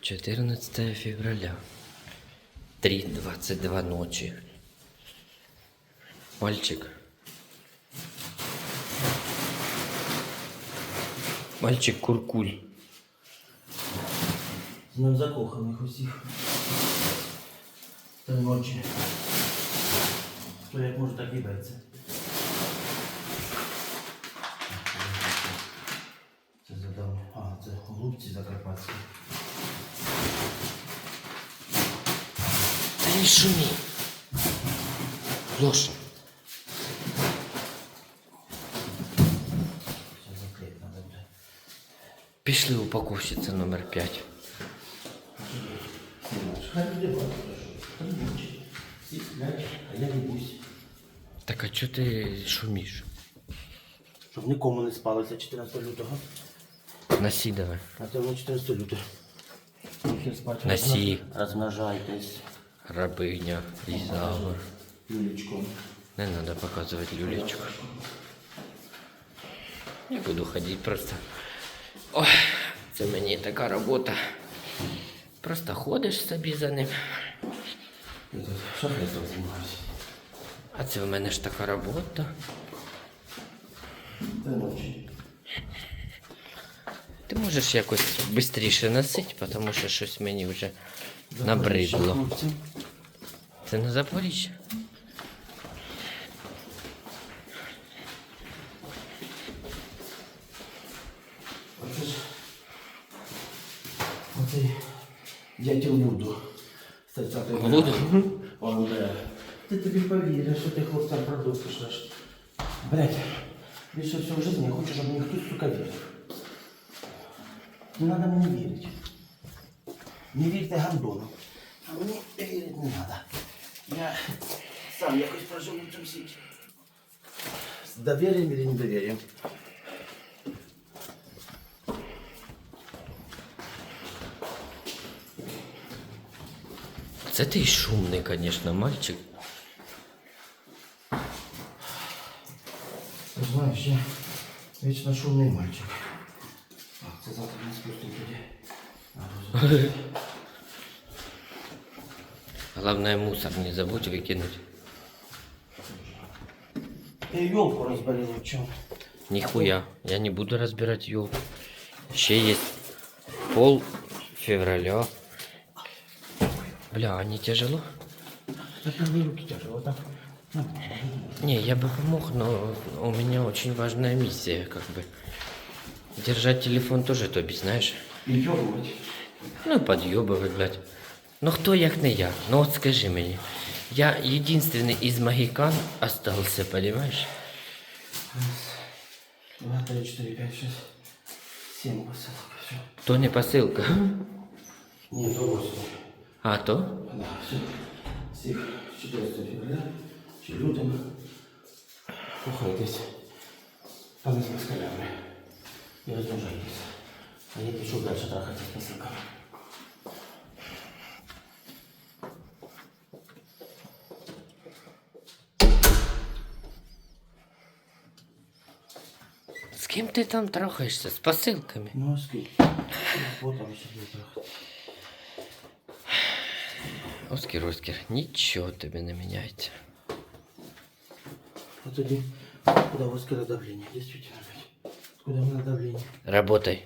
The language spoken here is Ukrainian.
14 февраля. 3.22 ночи. Мальчик. Мальчик куркуль. З ним закоханих усіх. Та ночі. То як може так і беться. Це задав. А, це голубці закарпатські. Да не шуми. Лоша. Все закрити треба буде. Пішли упаковщиця номер 5. Хай люди бачать, що там ночі. Всі сплять, а я лібусь. Так а чого ти шумиш? Щоб нікому не спалося 14 лютого. Насі давай. А це воно 14 лютого. Спати. Розмножайтесь. Рабиня, Ізавр. Юлічком. Не надо показувати люлечку. Не буду ходити просто. Ой, це мені така робота. Просто ходиш собі за ним. Я. А це в мене ж така робота. Це ночі. Можеш якось швидше носити, тому що щось мені вже набридло. Це на Запоріжжя. Оцей дятел Вуду. з 30-ї Вуду? Он, бля. Ти тобі повіриш, що ти хлопцям продукти шлеш. Блять, більше всього в житті я хочу, щоб мені хтось, сука, вірив. Не треба мені вірити. Не вірте гандону. А мені вірити не треба. Я сам якось прожив в цьому світі. З довір'ям или недовір'ям. Це ти шумний, звісно, мальчик. Ти знаєш, я вічно шумний мальчик. Так, це завтра не спустимо тоді. А, розумію. Главное, мусор не забудь викинуть. Ти елку розберемо в чому? Нихуя, я не буду разбирать елку. Еще есть пол февраля. Бля, а не тяжело? Та перві руки тяжело, так? Ну, Не, я бы помог, но у меня очень важная миссия, как бы. Держать телефон тоже тобі, знаешь. І йобувати. Ну, подъебывать, блядь. Ну хто як не я? Ну от скажи мені. Я единственный из магикан остался, понимаешь? Два, три, чотири, п'ять, шість, сім посилок. Все. То не посилка. Ні, до восьми. А то? Да, все. Всіх 14 февраля чи лютого. Кохайтесь. Пане з москалями. І розмножайтесь. А я пішов далі трахатися з посилками. З ким ти там трахаєшся? З посилками? Ну, а скільки? Вот там ще буде трахати. Оскар, Оскар, нічого тобі не міняється. А тоді, куди воскера давлення? Действительно, Блядь. Куди давление? Работай.